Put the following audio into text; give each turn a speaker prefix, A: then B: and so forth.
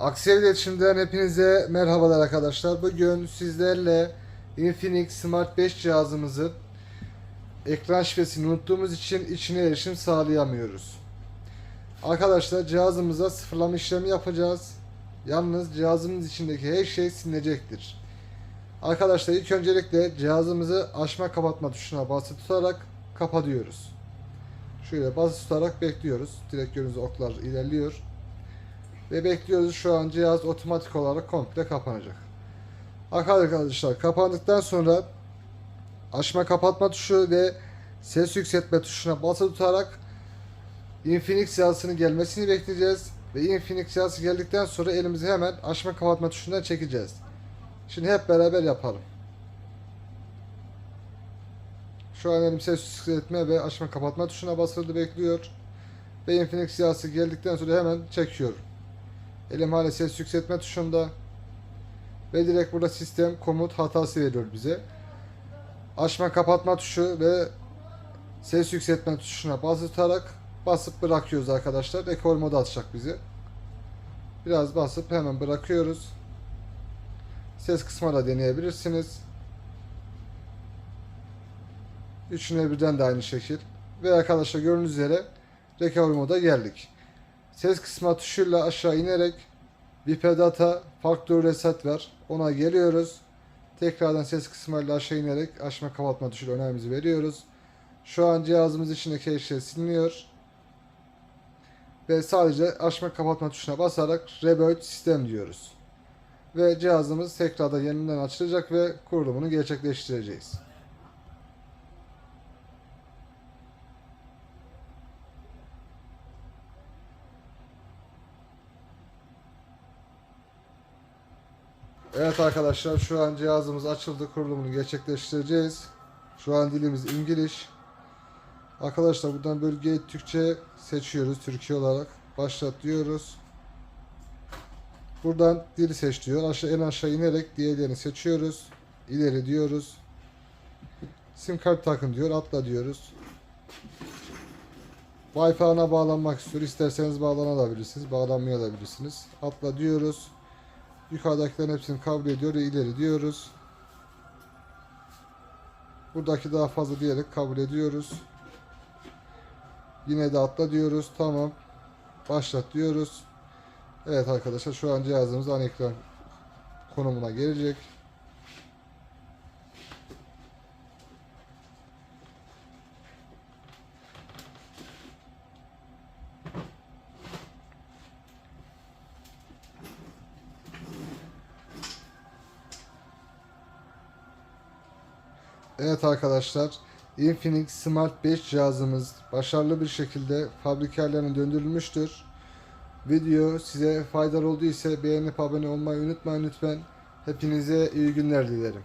A: Aksiyev İletişim'den hepinize merhabalar arkadaşlar. Bugün sizlerle Infinix Smart 5 cihazımızı ekran şifresini unuttuğumuz için içine erişim sağlayamıyoruz. Arkadaşlar cihazımıza sıfırlama işlemi yapacağız. Yalnız cihazımız içindeki her şey silinecektir. Arkadaşlar ilk öncelikle cihazımızı açma kapatma tuşuna basılı tutarak kapatıyoruz. Şöyle basılı tutarak bekliyoruz. Direkt gördüğünüz oklar ilerliyor. Ve bekliyoruz şu an cihaz otomatik olarak komple kapanacak. Arkadaşlar kapandıktan sonra açma kapatma tuşu ve ses yükseltme tuşuna basılı tutarak Infinix cihazının gelmesini bekleyeceğiz. Ve Infinix cihazı geldikten sonra elimizi hemen açma kapatma tuşundan çekeceğiz. Şimdi hep beraber yapalım. Şu an elim ses yükseltme ve açma kapatma tuşuna basıldı bekliyor. Ve Infinix cihazı geldikten sonra hemen çekiyorum. Elim hala ses yükseltme tuşunda. Ve direkt burada sistem komut hatası veriyor bize. Açma kapatma tuşu ve ses yükseltme tuşuna basılı tutarak basıp bırakıyoruz arkadaşlar. Ekol modu atacak bizi. Biraz basıp hemen bırakıyoruz. Ses kısmına da deneyebilirsiniz. Üçüne birden de aynı şekil. Ve arkadaşlar gördüğünüz üzere recovery moda geldik. Ses kısma tuşuyla aşağı inerek VIP data faktör reset ver. Ona geliyoruz. Tekrardan ses kısmıyla aşağı inerek açma kapatma tuşuyla önerimizi veriyoruz. Şu an cihazımız içindeki şey siliniyor. Ve sadece açma kapatma tuşuna basarak reboot sistem diyoruz. Ve cihazımız tekrardan yeniden açılacak ve kurulumunu gerçekleştireceğiz. Evet arkadaşlar şu an cihazımız açıldı kurulumunu gerçekleştireceğiz. Şu an dilimiz İngiliz. Arkadaşlar buradan bölgeyi Türkçe seçiyoruz Türkiye olarak. Başlat diyoruz. Buradan dili seç diyor. Aşağı, en aşağı inerek diğerlerini seçiyoruz. İleri diyoruz. Sim kart takın diyor. Atla diyoruz. Wi-Fi ana bağlanmak istiyor. İsterseniz bağlanabilirsiniz. Bağlanmayabilirsiniz. Atla diyoruz. Yukarıdakilerin hepsini kabul ediyor ve ileri diyoruz. Buradaki daha fazla diyerek kabul ediyoruz. Yine de atla diyoruz. Tamam. Başlat diyoruz. Evet arkadaşlar şu an cihazımız ana ekran konumuna gelecek. Evet arkadaşlar Infinix Smart 5 cihazımız başarılı bir şekilde fabrikalarına döndürülmüştür. Video size faydalı olduysa beğenip abone olmayı unutmayın lütfen. Hepinize iyi günler dilerim.